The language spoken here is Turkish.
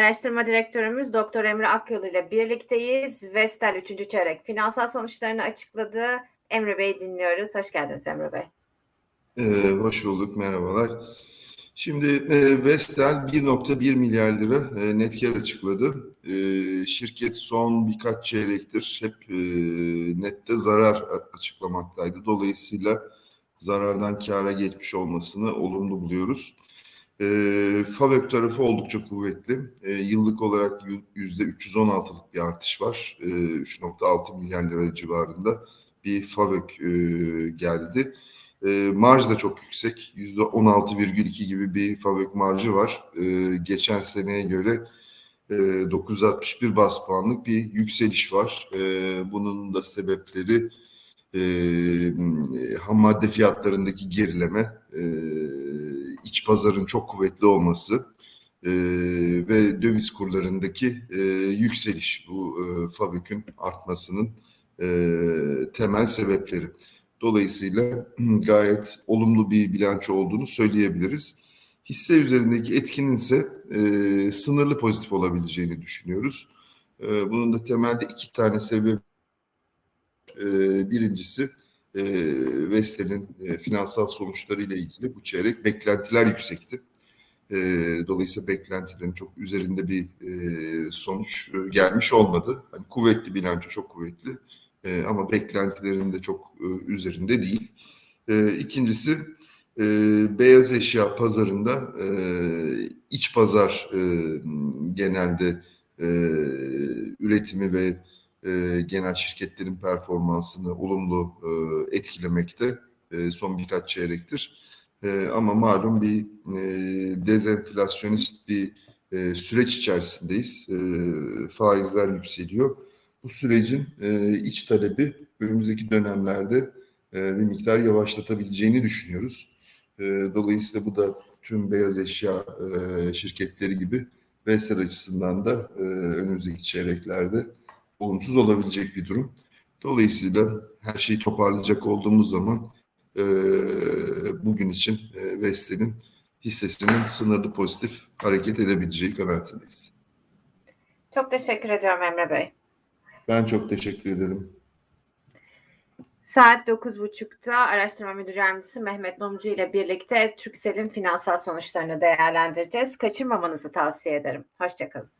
Araştırma direktörümüz Doktor Emre Akyol ile birlikteyiz. Vestel 3. çeyrek finansal sonuçlarını açıkladı. Emre Bey dinliyoruz. Hoş geldiniz Emre Bey. Ee, hoş bulduk, merhabalar. Şimdi e, Vestel 1.1 milyar lira e, net kar açıkladı. E, şirket son birkaç çeyrektir hep e, nette zarar açıklamaktaydı. Dolayısıyla zarardan kâra geçmiş olmasını olumlu buluyoruz. E, FAVÖK tarafı oldukça kuvvetli. E, yıllık olarak yüzde 316'lık bir artış var. E, 3.6 milyar lira civarında bir FAVÖK e, geldi. E, marj da çok yüksek. Yüzde 16,2 gibi bir fabrik marjı var. E, geçen seneye göre e, 961 bas puanlık bir yükseliş var. E, bunun da sebepleri e, ham madde fiyatlarındaki gerileme, e, pazarın çok kuvvetli olması e, ve döviz kurlarındaki e, yükseliş bu e, fabrikin artmasının e, temel sebepleri. Dolayısıyla gayet olumlu bir bilanço olduğunu söyleyebiliriz. Hisse üzerindeki etkinin ise e, sınırlı pozitif olabileceğini düşünüyoruz. E, bunun da temelde iki tane sebep. E, birincisi e, Vestel'in e, finansal sonuçları ile ilgili bu çeyrek beklentiler yüksekti. E, dolayısıyla beklentilerin çok üzerinde bir e, sonuç e, gelmiş olmadı. Hani kuvvetli bilanço çok kuvvetli e, ama beklentilerin de çok e, üzerinde değil. E, ikincisi e, beyaz eşya pazarında e, iç pazar e, genelde e, üretimi ve e, genel şirketlerin performansını olumlu e, etkilemekte e, son birkaç çeyrektir. E, ama malum bir e, dezenflasyonist bir e, süreç içerisindeyiz. E, faizler yükseliyor bu sürecin e, iç talebi önümüzdeki dönemlerde e, bir miktar yavaşlatabileceğini düşünüyoruz. E, dolayısıyla bu da tüm beyaz eşya e, şirketleri gibi Vestel açısından da e, önümüzdeki çeyreklerde olumsuz olabilecek bir durum. Dolayısıyla her şeyi toparlayacak olduğumuz zaman e, bugün için e, Vestel'in hissesinin sınırlı pozitif hareket edebileceği kanaatindeyiz. Çok teşekkür ediyorum Emre Bey. Ben çok teşekkür ederim. Saat 9.30'da Araştırma Müdür Yardımcısı Mehmet Mumcu ile birlikte Türksel'in finansal sonuçlarını değerlendireceğiz. Kaçırmamanızı tavsiye ederim. Hoşçakalın.